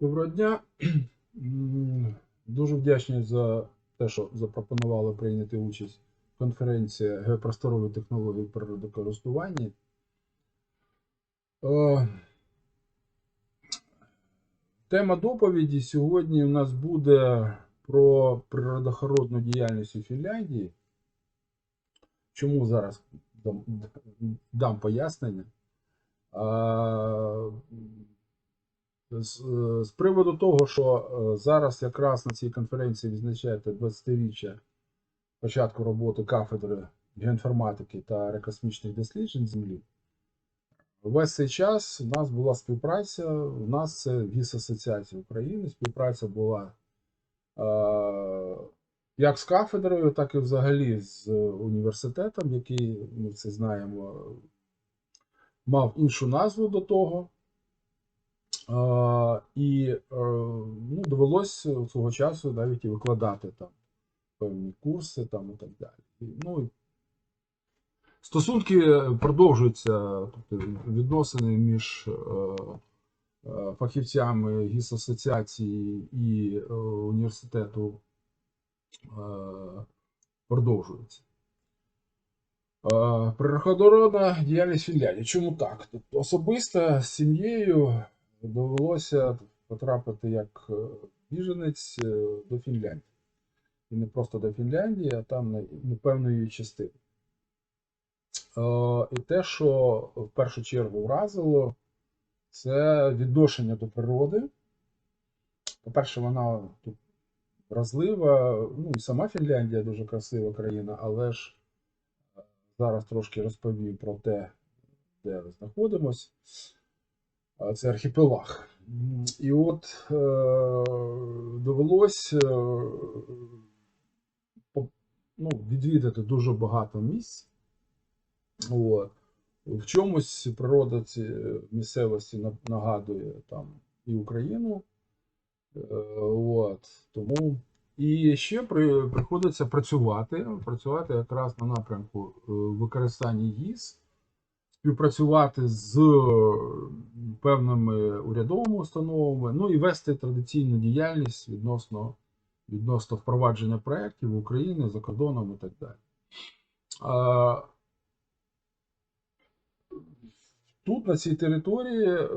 Доброго дня. Дуже вдячний за те, що запропонували прийняти участь в конференції геопросторові технології в природокористуванні. Е, Тема доповіді сьогодні у нас буде про природоохоронну діяльність у Фінляндії. Чому зараз дам, дам пояснення? З, е, з приводу того, що е, зараз якраз на цій конференції відзначаєте 20-річчя початку роботи кафедри геоінформатики та аерокосмічних досліджень Землі, весь цей час у нас була співпраця. У нас це ВІС Асоціація України. Співпраця була е, як з кафедрою, так і взагалі з університетом, який ми це знаємо, мав іншу назву до того. І е, ну, довелось свого часу навіть і викладати там певні курси там, і так далі. Ну, стосунки продовжуються, тобто відносини між е, е, фахівцями ГІС асоціації і університету продовжуються. Е, діяльність Фінляндії. Чому так? Тобто особисто з сім'єю довелося потрапити як е, біженець е, до Фінляндії. І не просто до Фінляндії, а там на на певної частини. Е, І те, що в першу чергу вразило, це відношення до природи. По-перше, вона тут вразлива, ну і сама Фінляндія дуже красива країна, але ж зараз трошки розповім про те, де знаходимось. Це архіпелаг. І от е, довелось е, ну, відвідати дуже багато місць. От. В чомусь природа ці місцевості нагадує там і Україну. Е, От. Тому і ще при, приходиться працювати, працювати якраз на напрямку використання ГІС, співпрацювати з е, певними урядовими установами, ну і вести традиційну діяльність відносно, відносно впровадження проєктів в Україні за кордоном і так далі. Тут, на цій території, е,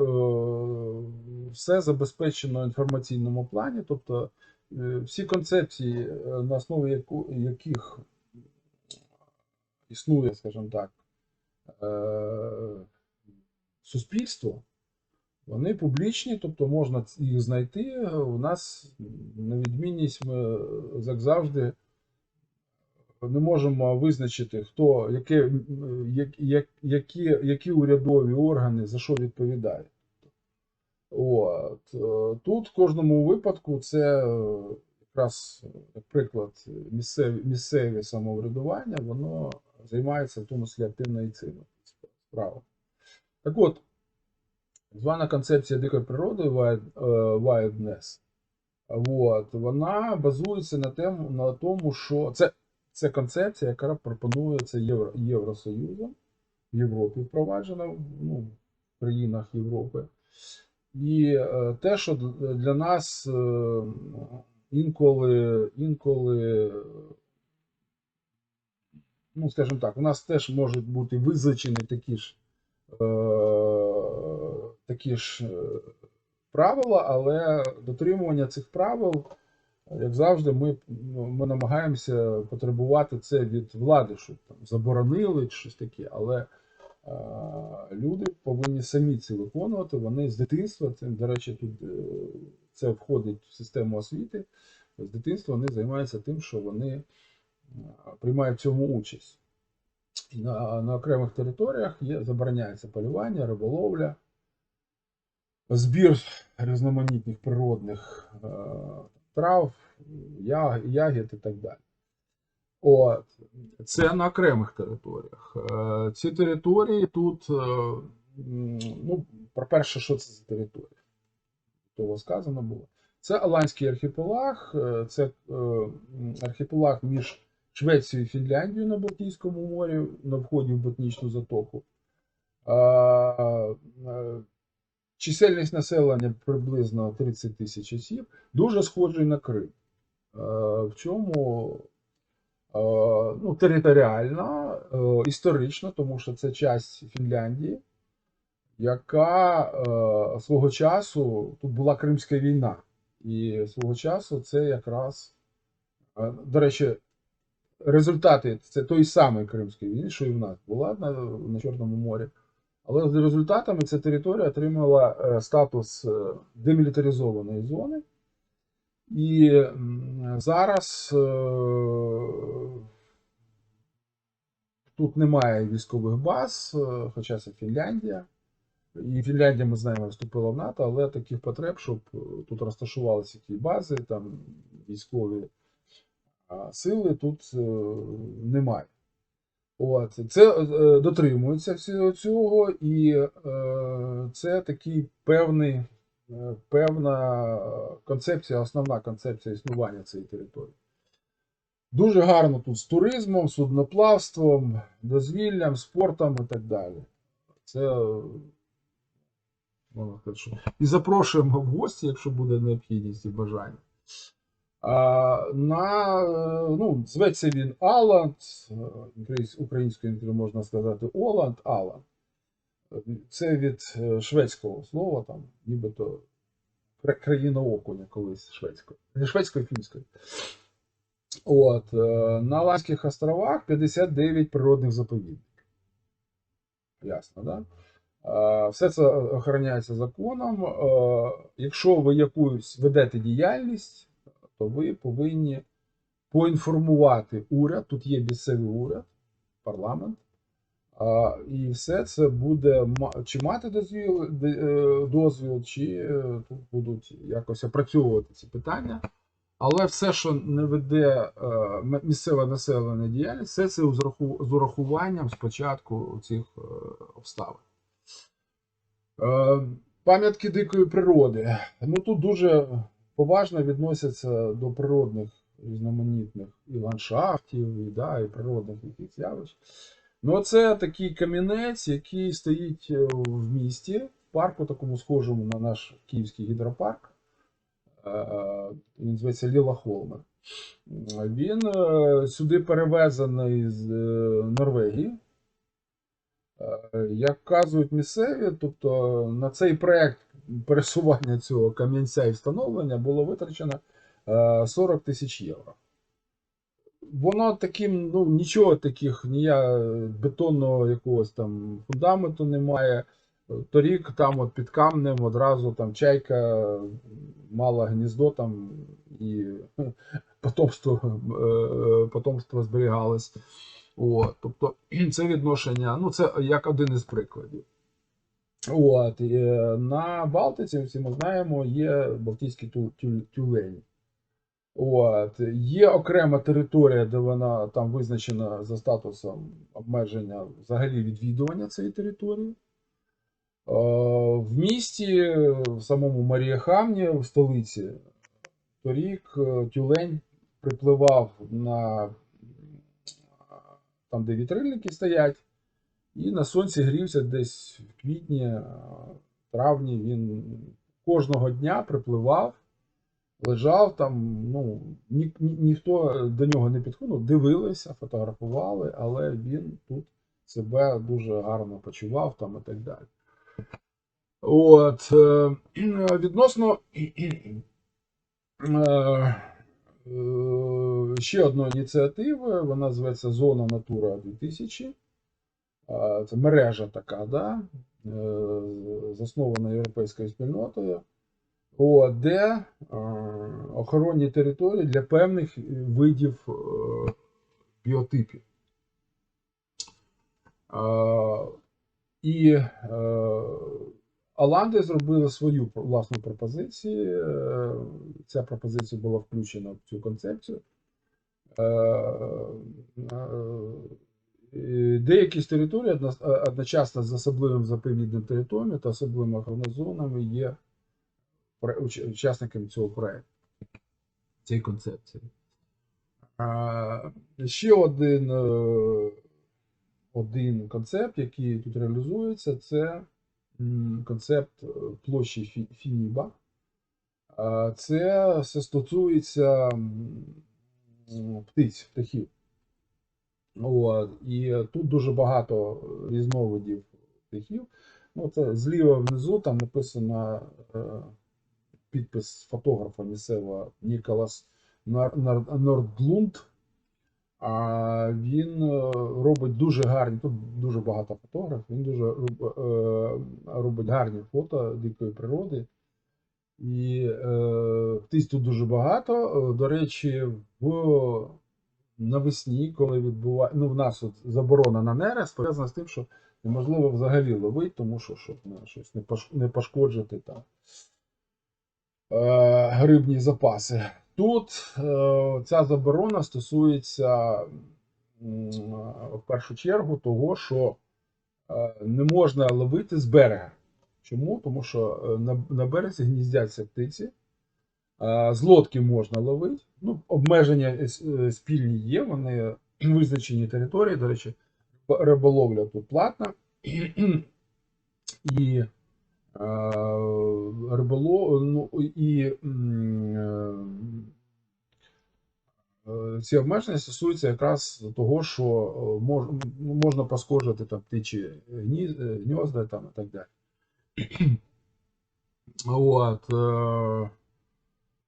все забезпечено інформаційному плані, тобто е, всі концепції, на основі яку- яких існує, скажімо так, е, суспільство, вони публічні, тобто можна їх знайти. У нас на відмінність ми, як завжди, не можемо визначити, хто, яке, як, як, які, які урядові органи за що відповідають. От. е, Тут в кожному випадку це е, якраз, як приклад, місцеві, місцеве самоврядування, воно займається в тому числі активно і цими справами. Так от, звана концепція дикої природи е, wildness, от, вона базується на, тему, на тому, що це, це концепція, яка пропонується Євро, Євросоюзом, в Європі впроваджена ну, в країнах Європи. І е, те, що для нас е, інколи, інколи, ну, скажімо так, у нас теж можуть бути визначені такі ж, е, такі ж е, правила, але дотримування цих правил, як завжди, ми, ну, ми намагаємося потребувати це від влади, щоб там заборонили щось таке. Але е, люди повинні самі це виконувати. Вони з дитинства, це, до речі, тут е, це входить в систему освіти. З дитинства вони займаються тим, що вони приймають в цьому участь. На, на окремих територіях є, забороняється полювання, риболовля, збір різноманітних природних е, трав, я- ягід і так далі. От. Це на окремих територіях. Е, Ці території тут, е, ну, по-перше, що це за територія? Того сказано було. Це Аланський архіпелаг, е, це е, архіпелаг між Швецією і Фінляндією на Балтійському морі, на вході в Ботнічну затоку. Е, чисельність населення приблизно 30 тисяч осіб, дуже схожий на Крим. Е, В чому е, ну, територіально, історично, тому що це часть Фінляндії, яка свого часу тут була Кримська війна. І свого часу це якраз, до речі, результати це той самий Кримської війни, що і в нас була на, на Чорному морі. Але з результатами ця територія отримала е, статус е, демілітаризованої зони. І зараз е, тут немає військових баз, хоча це Фінляндія. І Фінляндія, ми знаємо, вступила в НАТО, але таких потреб, щоб тут розташувалися які бази, там військові сили тут е, немає. От. Це е, дотримується всього цього, і е, це такий певний, певна концепція, основна концепція існування цієї території. Дуже гарно тут з туризмом, судноплавством, дозвіллям, спортом і так далі. Це можна сказати, що і запрошуємо в гості, якщо буде необхідність і бажання. На, е, ну, зветься він Аланд, е, українською можна сказати Оланд, Аланд. Це від е, шведського слова, там, нібито країна окуня колись шведською. Не шведською, фінською. От, на Аландських островах 59 природних заповідників. Ясно, да? Е, Все це охороняється законом. Якщо ви якусь ведете діяльність, ви повинні поінформувати уряд. Тут є місцевий уряд, парламент. І все це буде чи мати дозвіл, е, дозвіл, чи е, тут будуть якось опрацьовувати ці питання. Але все, що не веде е, місцеве населення діяльність, все це з урахуванням спочатку цих обставин. Пам'ятки дикої природи. Ну тут дуже поважно відносяться до природних різноманітних і ландшафтів, і, да, і природних якихось явищ. Ну, це такий камінець, який стоїть е, в місті, в парку, такому схожому на наш київський гідропарк. Е, Він зветься Ліла Холмер. Він е, сюди перевезений з е, Норвегії. Е, Як кажуть місцеві, тобто на цей проект пересування цього кам'янця і встановлення було витрачено е, 40 тисяч євро. Воно таким, ну нічого таких, нія бетонного якогось там фундаменту немає. Торік там от під камнем одразу там чайка мала гніздо там і потомство, е, потомство зберігалось. От, тобто це відношення, ну це як один із прикладів. От, е, на Балтиці, всі ми знаємо, є Балтійські тю- тюлені. От, є окрема територія, де вона там визначена за статусом обмеження взагалі відвідування цієї території. Е, В місті, в самому Маріяхамні, в столиці, торік е, тюлень припливав на там, де вітрильники стоять, і на сонці грівся десь в квітні, е, травні. Він кожного дня припливав, лежав там. Ну, ні, ні- ніхто до нього не підходив, дивилися, фотографували, але він тут себе дуже гарно почував там і так далі. От, е, відносно е, ще одної ініціативи, вона зветься Зона Натура 2000. Це мережа така, да? е, заснована європейською спільнотою, де е, охоронні території для певних видів е, біотипів. І Аланди зробили свою власну пропозицію. Ця пропозиція була включена в цю концепцію. Е, Деякі з територій е, одночасно з особливим заповідним територіями та особливими охоронними зонами є учасниками цього проекту, цієї концепції. Ще один, е, один концепт, який тут реалізується, це концепт площі Фініба. Це стосується птиць, птахів. От. І тут дуже багато різновидів птахів. Ну, це зліва внизу там написано е, підпис фотографа місцевого Ніколас Нордлунд. А він е, робить дуже гарні, тут дуже багато фотографів, він дуже е, робить гарні фото дикої природи. І е, птиць тут дуже багато. Е, До речі, в навесні, коли відбуває, ну в нас от заборона на нерест, пов'язана з тим, що неможливо взагалі ловити, тому що щоб ну, щось не, не пошкоджити там е, грибні запаси. Тут е, ця заборона стосується м, в першу чергу того, що е, не можна ловити з берега. Чому? Тому що е, на, на березі гніздяться птиці. З лодки можна ловити. Ну, обмеження е, е, спільні є, вони визначені території. До речі, риболовля тут платна. І риболов, ну, і е, ці обмеження стосуються якраз того, що ну, можна пошкоджити там птичі гні- гнізда там, і так далі. От,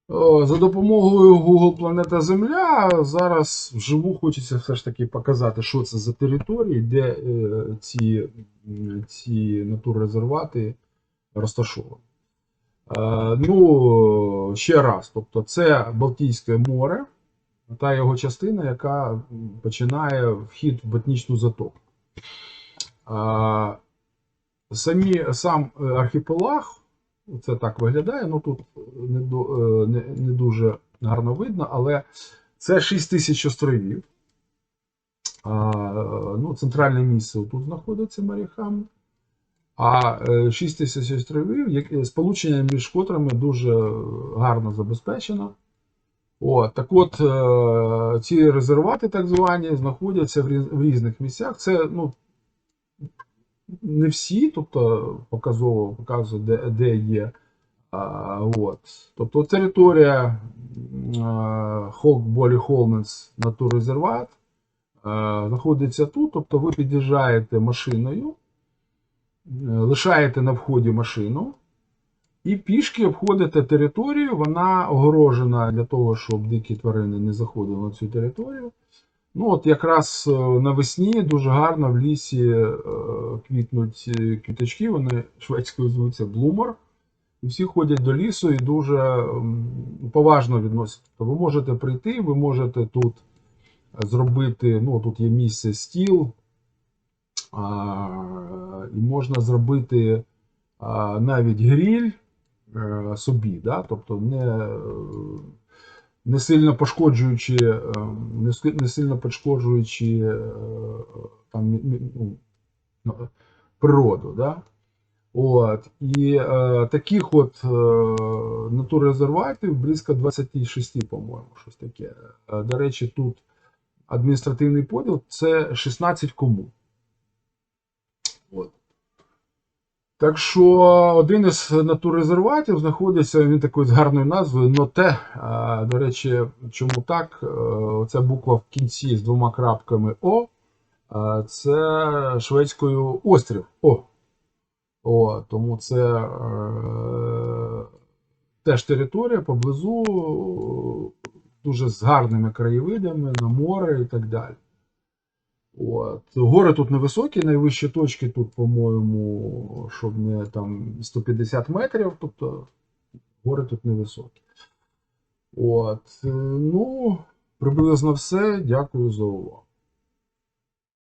За допомогою Google Планета Земля зараз вживу хочеться все ж таки показати, що це за території, де е, ці, ці натуррезервати розташовані. Е, ну, ще раз, тобто це Балтійське море, та його частина, яка починає вхід в ботнічну затоку. Е, самі, сам архіпелаг, це так виглядає, ну тут не, е, не, не дуже гарно видно, але це 6 тисяч островів. А, е, ну, центральне місце тут знаходиться Маріхам. А е, 6 тисяч островів, сполучення між котрими дуже гарно забезпечено. От, так от, е, ці резервати, так звані, знаходяться в різних місцях. Це ну, не всі, тобто показово показує, де, де є. А, от. Тобто територія Хок Болі Холменс Натуррезерват знаходиться тут. Тобто ви під'їжджаєте машиною, е, лишаєте на вході машину і пішки обходите територію. Вона огорожена для того, щоб дикі тварини не заходили на цю територію. Ну, от якраз е, навесні дуже гарно в лісі е, квітнуть е, квіточки, вони шведською звуться блумер. І всі ходять до лісу і дуже поважно відносяться. Ви можете прийти, ви можете тут зробити, ну, тут є місце стіл, а, і можна зробити а, навіть гріль е, собі, да? тобто не, не сильно пошкоджуючи, е, не, сильно пошкоджуючи е, там, ну, природу. Да? От. І е, таких от е, натуррезерватів близько 26, по-моєму, щось таке. Е, До речі, тут адміністративний поділ це 16 комун. От. Так що один із натуррезерватів знаходиться, він такий з гарною назвою Ноте. До речі, чому так? Е, Оця буква в кінці з двома крапками О. Це шведською острів О. О, тому це е, теж територія поблизу, е, дуже з гарними краєвидами на море і так далі. От. Гори тут невисокі, найвищі точки тут, по-моєму, щоб не там 150 метрів, тобто гори тут невисокі. От. е, Ну, приблизно все. Дякую за увагу.